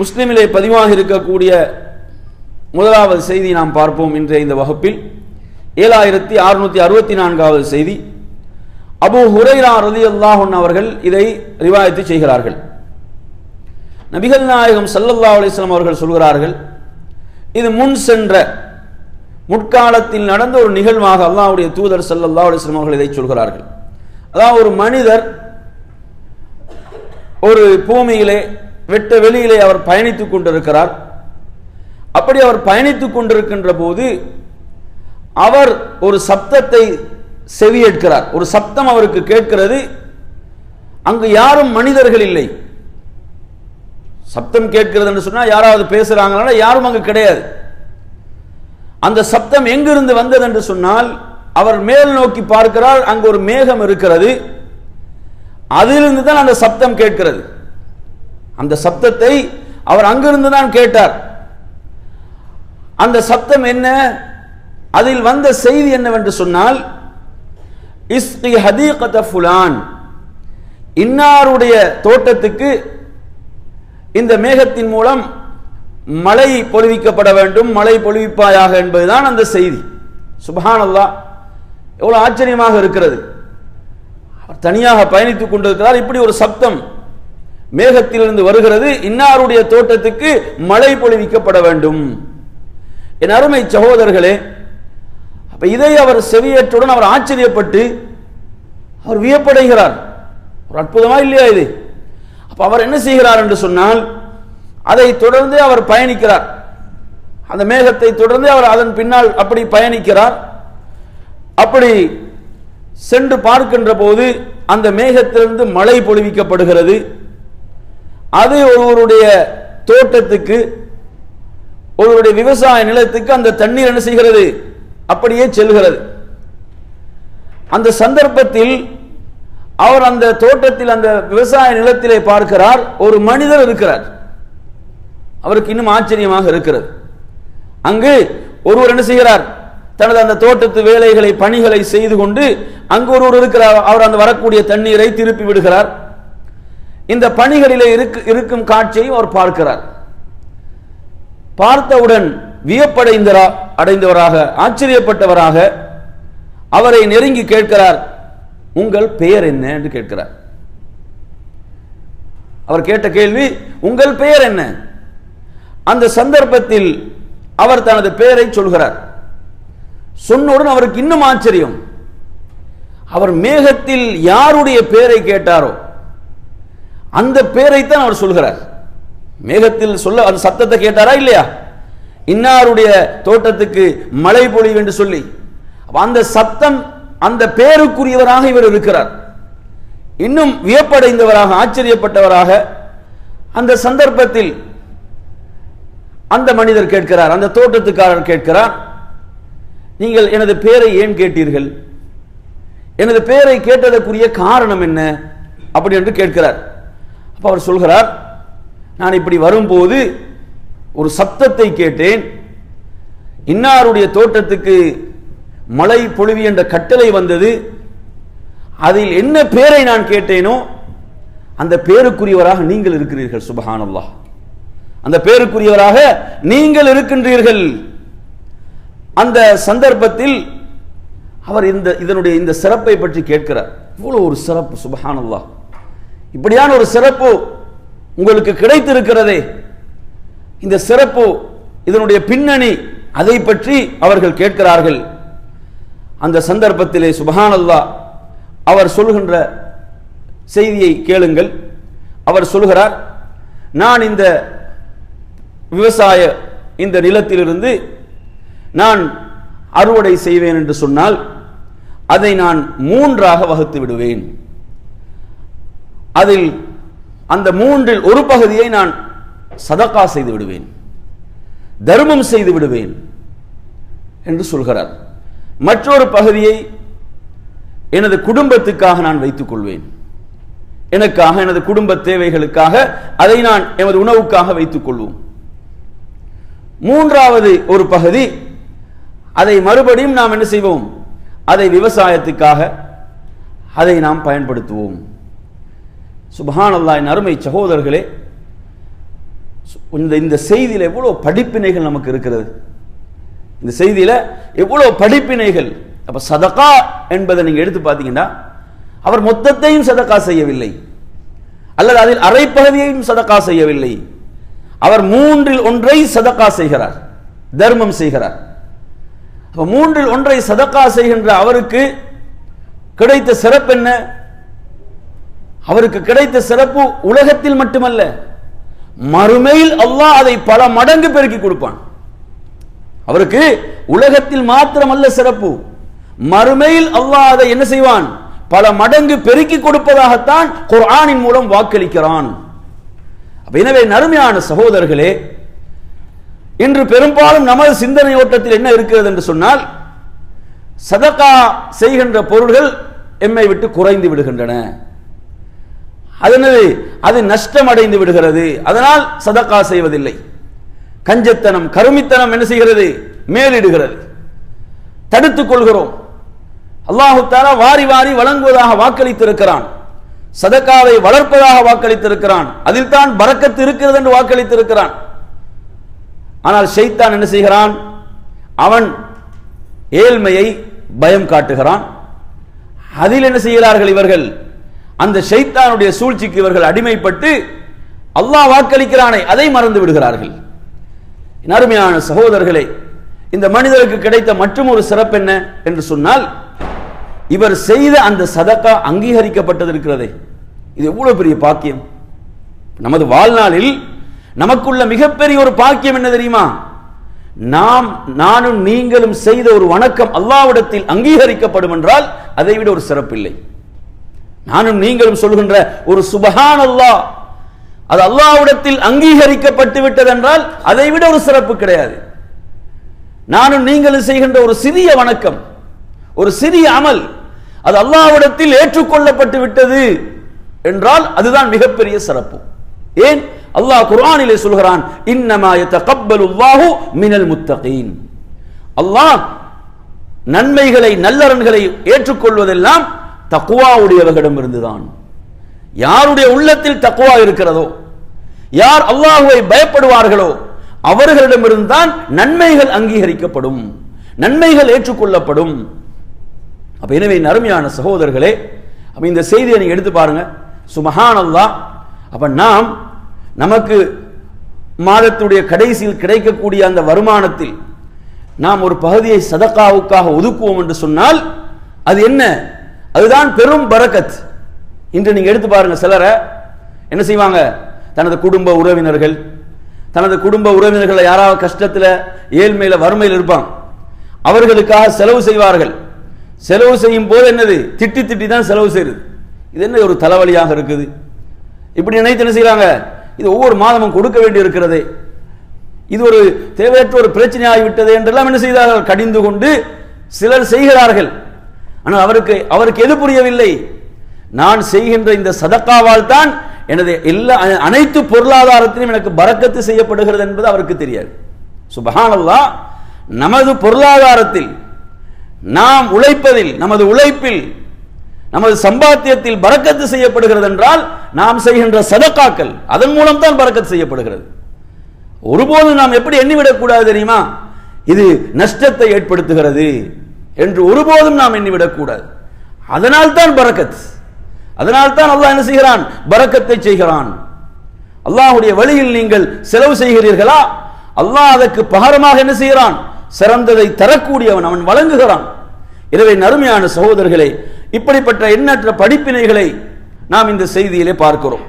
முஸ்லிமிலே பதிவாக இருக்கக்கூடிய முதலாவது செய்தி நாம் பார்ப்போம் இன்றைய இந்த வகுப்பில். ஏழாயிரத்தி அறுநூத்தி அறுபத்தி நான்காவது செய்தி. அபு ஹுரைரா ரதி அல்லாஹன் அவர்கள் இதை ரிவாயத்து செய்கிறார்கள். நபிகள் நாயகம் சல்லல்லா அலிஸ்லாம் அவர்கள் சொல்கிறார்கள் இது முன் சென்ற முற்காலத்தில் நடந்த ஒரு நிகழ்வாக அல்லாவுடைய தூதர் சல்லல்லா அலிஸ்லாம் அவர்கள் இதை சொல்கிறார்கள். அதாவது ஒரு மனிதர் ஒரு பூமியிலே வெட்ட வெளியிலே அவர் பயணித்துக் கொண்டிருக்கிறார். அப்படி அவர் பயணித்துக் கொண்டிருக்கின்ற போது அவர் ஒரு சப்தத்தை செவியேற்கிறார் ஒரு சப்தம் அவருக்கு கேட்கிறது. அங்கு யாரும் மனிதர்கள் இல்லை. சப்தம் கேட்கிறது என்று சொன்னா யாராவது பேசுறாங்களா யாரும் அங்கு கிடையாது. அந்த சப்தம் எங்கிருந்து வந்தது என்று சொன்னால் அவர் மேல் நோக்கி பார்க்கிறார். அங்கு ஒரு மேகம் இருக்கிறது. அதிலிருந்து தான் அந்த சப்தம் கேட்கிறது. அந்த சப்தத்தை அவர் அங்கிருந்து தான் கேட்டார். அந்த சப்தம் என்ன? அதில் வந்த செய்தி என்னவென்று சொன்னால் இஸ்கி ஹதீகத ஃபுலான். இன்னாருடைய தோட்டத்துக்கு இந்த மேகத்தின் மூலம் மழை பொழிவிக்கப்பட வேண்டும் மழை பொழிவிப்பாயாக என்பதுதான் அந்த செய்தி. சுபஹானல்லா எவ்வளோ எவ்வளவு ஆச்சரியமாக இருக்கிறது. அவர் தனியாக பயணித்துக் கொண்டிருக்கிறார். இப்படி ஒரு சப்தம் மேகத்திலிருந்து வருகிறது. இன்னாருடைய தோட்டத்துக்கு மழை பொழிவிக்கப்பட வேண்டும். என் அருமை சகோதரர்களே அப்ப இதை அவர் செவியேற்றுடன் அவர் ஆச்சரியப்பட்டு அவர் வியப்படைகிறார். ஒரு அற்புதமா இல்லையா இது? அப்ப அவர் என்ன செய்கிறார் என்று சொன்னால் அதை தொடர்ந்து அவர் பயணிக்கிறார். அந்த மேகத்தை தொடர்ந்து அவர் அதன் பின்னால் அப்படி பயணிக்கிறார். அப்படி சென்று பார்க்கின்ற போது அந்த மேகத்திலிருந்து மழை பொழிவிக்கப்படுகிறது. அது ஒருவருடைய தோட்டத்துக்கு ஒருவருடைய விவசாய நிலத்துக்கு அந்த தண்ணீர் என்ன செய்கிறது? அப்படியே செல்கிறது. அந்த சந்தர்ப்பத்தில் அவர் அந்த தோட்டத்தில் அந்த விவசாய நிலத்திலே பார்க்கிறார் ஒரு மனிதர் இருக்கிறார். அவருக்கு இன்னும் ஆச்சரியமாக இருக்கிறது. அங்கு ஒருவர் என்ன செய்கிறார்? தனது அந்த தோட்டத்து வேலைகளை பணிகளை செய்து கொண்டு அங்கு ஒருவர் இருக்கிறார். அவர் அந்த வரக்கூடிய தண்ணீரை திருப்பி விடுகிறார். இந்த பணிகளிலே இருக்கும் காட்சியையும் அவர் பார்க்கிறார். பார்த்தவுடன் வியப்படைந்தரா அடைந்தவராக ஆச்சரியப்பட்டவராக அவரை நெருங்கி கேட்கிறார் உங்கள் பெயர் என்ன? என்று கேட்கிறார். அவர் கேட்ட கேள்வி உங்கள் பெயர் என்ன? அந்த சந்தர்ப்பத்தில் அவர் தனது பெயரை சொல்கிறார். சொன்னவுடன் அவருக்கு இன்னும் ஆச்சரியம். அவர் மேகத்தில் யாருடைய பெயரை கேட்டாரோ அந்த பெயரைத்தான் அவர் சொல்கிறார். மேகத்தில் சொல்ல அந்த சத்தத்தை கேட்டாரா இல்லையா? இன்னாருடைய தோட்டத்துக்கு மழை பொழிவு என்று சொல்லி. அந்த சத்தம் அந்த பேருக்குரியவராக இவர் இருக்கிறார். இன்னும் வியப்படைந்தவராக ஆச்சரியப்பட்டவராக அந்த சந்தர்ப்பத்தில் அந்த மனிதர் கேட்கிறார் அந்த தோட்டத்துக்காரர் கேட்கிறார் நீங்கள் எனது பெயரை ஏன் கேட்டீர்கள்? எனது பெயரை கேட்டதற்குரிய காரணம் என்ன? அப்படி என்று கேட்கிறார். அப்போ அவர் சொல்கிறார் நான் இப்படி வரும்போது ஒரு சப்தத்தை கேட்டேன். இன்னாருடைய தோட்டத்துக்கு மழை பொழிவு என்ற கட்டளை வந்தது. அதில் என்ன பேரை நான் கேட்டேனோ அந்த பேருக்குரியவராக நீங்கள் இருக்கிறீர்கள் சுபஹானல்லா அந்த பேருக்குரியவராக நீங்கள் இருக்கின்றீர்கள். அந்த சந்தர்ப்பத்தில் அவர் இந்த இதனுடைய இந்த சிறப்பை பற்றி கேட்கிறார். இவ்வளவு ஒரு சிறப்பு சுபஹானல்லா இப்படியான ஒரு சிறப்பு உங்களுக்கு கிடைத்திருக்கிறதே. இந்த சிறப்பு இதனுடைய பின்னணி அதை பற்றி அவர்கள் கேட்கிறார்கள். அந்த சந்தர்ப்பத்திலே சுபஹானல்லா அவர் சொல்கின்ற செய்தியை கேளுங்கள். அவர் சொல்கிறார் நான் இந்த விவசாய இந்த நிலத்திலிருந்து நான் அறுவடை செய்வேன் என்று சொன்னால் அதை நான் மூன்றாக வகுத்து விடுவேன். அதில் அந்த மூன்றில் ஒரு பகுதியை நான் சதக்கா செய்து விடுவேன். தர்மம் செய்து விடுவேன் என்று சொல்கிறார். மற்றொரு பகுதியை எனது குடும்பத்துக்காக நான் வைத்துக் கொள்வேன். எனக்காக எனது குடும்ப தேவைகளுக்காக அதை நான் எமது உணவுக்காக வைத்துக் கொள்வோம். மூன்றாவது ஒரு பகுதி அதை மறுபடியும் நாம் என்ன செய்வோம்? அதை விவசாயத்துக்காக அதை நாம் பயன்படுத்துவோம். சுபஹான் அருமை சகோதரர்களே இந்த இந்த செய்தியில் எவ்வளவு படிப்பினைகள் நமக்கு இருக்கிறது? இந்த செய்தியில எவ்வளவு படிப்பினைகள்? அப்ப சதகா என்பதை நீங்க எடுத்து பார்த்தீங்கன்னா அவர் மொத்தத்தையும் சதக்கா செய்யவில்லை. அல்லது அதில் அரைப்பகுதியையும் சதக்கா செய்யவில்லை. அவர் மூன்றில் ஒன்றை சதக்கா செய்கிறார். தர்மம் செய்கிறார். அப்ப மூன்றில் ஒன்றை சதக்கா செய்கின்ற அவருக்கு கிடைத்த சிறப்பு என்ன அவருக்கு கிடைத்த சிறப்பு உலகத்தில் மட்டுமல்ல மறுமையில் அல்லாஹ் அதை பல மடங்கு பெருக்கி கொடுப்பான். அவருக்கு உலகத்தில் மாத்திரமல்ல சிறப்பு மறுமையில் அல்லாஹ் அதை என்ன செய்வான்? பல மடங்கு பெருக்கி கொடுப்பதாகத்தான் குர்ஆனின் மூலம் வாக்களிக்கிறான். எனவே நறுமையான சகோதரர்களே இன்று பெரும்பாலும் நமது சிந்தனை ஓட்டத்தில் என்ன இருக்கிறது என்று சொன்னால் சதகா செய்கின்ற பொருள்கள் எம்மை விட்டு குறைந்து விடுகின்றன. அது என்னது அது நஷ்டம் அடைந்து விடுகிறது. அதனால் சதக்கா செய்வதில்லை. கஞ்சத்தனம் கருமித்தனம் என்ன செய்கிறது? மேலிடுகிறது. தடுத்துக் கொள்கிறோம். அல்லாஹு தாலா வாரி வாரி வழங்குவதாக வாக்களித்திருக்கிறான். சதக்காவை வளர்ப்பதாக வாக்களித்திருக்கிறான். அதில் தான் பறக்கத்து இருக்கிறது என்று வாக்களித்திருக்கிறான். ஆனால் ஷைத்தான் என்ன செய்கிறான்? அவன் ஏழ்மையை பயம் காட்டுகிறான். அதில் என்ன செய்கிறார்கள் இவர்கள்? அந்த ஷைத்தானுடைய சூழ்ச்சிக்கு இவர்கள் அடிமைப்பட்டு அல்லாஹ் வாக்களிக்கிறானே அதை மறந்து விடுகிறார்கள். என் அருமையான சகோதரர்களே இந்த மனிதருக்கு கிடைத்த மற்றும் ஒரு சிறப்பு என்ன என்று சொன்னால் இவர் செய்த அந்த சதக்கா அங்கீகரிக்கப்பட்டது இருக்கிறதே இது எவ்வளவு பெரிய பாக்கியம். நமது வாழ்நாளில் நமக்குள்ள மிகப்பெரிய ஒரு பாக்கியம் என்ன தெரியுமா? நாம் நானும் நீங்களும் செய்த ஒரு வணக்கம் அல்லாவிடத்தில் அங்கீகரிக்கப்படும் என்றால் அதை விட ஒரு சிறப்பில்லை. நானும் நீங்களும் சொல்கின்ற ஒரு சுபஹான் அல்லாஹ் அது அல்லாவிடத்தில் அங்கீகரிக்கப்பட்டு விட்டது என்றால் அதை விட ஒரு சிறப்பு கிடையாது. நானும் நீங்களும் செய்கின்ற ஒரு சிறிய வணக்கம் ஒரு சிறிய அமல் அது அல்லாவிடத்தில் ஏற்றுக்கொள்ளப்பட்டு விட்டது என்றால் அதுதான் மிகப்பெரிய சிறப்பு. ஏன்? அல்லாஹ் குர்ஆனிலே சொல்கிறான் இன்னமா யதகப்பலு மினல் முத்தகீன். அல்லாஹ் நன்மைகளை நல்லறன்களை ஏற்றுக்கொள்வதெல்லாம் தக்குவாவுடையவர்களிடம் இருந்துதான் யாருடைய உள்ளத்தில் தக்குவா இருக்கிறதோ யார் அல்லாஹுவை பயப்படுவார்களோ அவர்களிடமிருந்து தான் நன்மைகள் அங்கீகரிக்கப்படும் நன்மைகள் ஏற்றுக்கொள்ளப்படும். அப்ப எனவே அருமையான சகோதரர்களே அப்ப இந்த செய்தியை நீங்க எடுத்து பாருங்க. சுமஹான் அல்லாஹ் அப்ப நாம் நமக்கு மாதத்துடைய கடைசியில் கிடைக்கக்கூடிய அந்த வருமானத்தில் நாம் ஒரு பகுதியை சதக்காவுக்காக ஒதுக்குவோம் என்று சொன்னால் அது என்ன? அதுதான் பெரும் பரக்கத் இன்று நீங்க எடுத்து பாருங்க சிலரை. என்ன செய்வாங்க? தனது குடும்ப உறவினர்கள். தனது குடும்ப உறவினர்களை யாராவது கஷ்டத்தில் ஏழ்மையில் வறுமையில் இருப்பாங்க. அவர்களுக்காக செலவு செய்வார்கள். செலவு செய்யும் போது என்னது? திட்டி திட்டி தான் செலவு செய்யுது. இது என்ன ஒரு தலைவலியாக இருக்குது? இப்படி நினைத்து என்ன செய்கிறாங்க இது ஒவ்வொரு மாதமும் கொடுக்க வேண்டி இருக்கிறதே. இது ஒரு தேவையற்ற ஒரு பிரச்சனையாகிவிட்டது என்றெல்லாம் என்ன செய்தார்கள்? கடிந்து கொண்டு சிலர் செய்கிறார்கள். ஆனால் அவருக்கு அவருக்கு எது புரியவில்லை? நான் செய்கின்ற இந்த சதக்காவால் தான் எனது எல்லா அனைத்து பொருளாதாரத்திலும் எனக்கு பறக்கத்து செய்யப்படுகிறது என்பது அவருக்கு தெரியாது. சுபஹானல்லா நமது பொருளாதாரத்தில் நாம் உழைப்பதில் நமது உழைப்பில் நமது சம்பாத்தியத்தில் பறக்கத்து செய்யப்படுகிறது என்றால் நாம் செய்கின்ற சதக்காக்கள் அதன் மூலம் தான் பறக்கத்து செய்யப்படுகிறது. ஒருபோதும் நாம் எப்படி எண்ணிவிடக்கூடாது தெரியுமா? இது நஷ்டத்தை ஏற்படுத்துகிறது. என்று ஒருபோதும் நாம் எண்ணிவிடக்கூடாது. அதனால் தான் பரக்கத். அதனால் தான் அல்லாஹ் என்ன செய்கிறான்? பரக்கத்தை செய்கிறான். அல்லாஹ்வுடைய வழியில் நீங்கள் செலவு செய்கிறீர்களா? அல்லாஹ் அதற்கு பகரமாக என்ன செய்கிறான்? சிறந்ததை தரக்கூடியவன் அவன் வழங்குகிறான். எனவே நறுமையான சகோதரர்களே இப்படிப்பட்ட எண்ணற்ற படிப்பினைகளை நாம் இந்த செய்தியிலே பார்க்கிறோம்.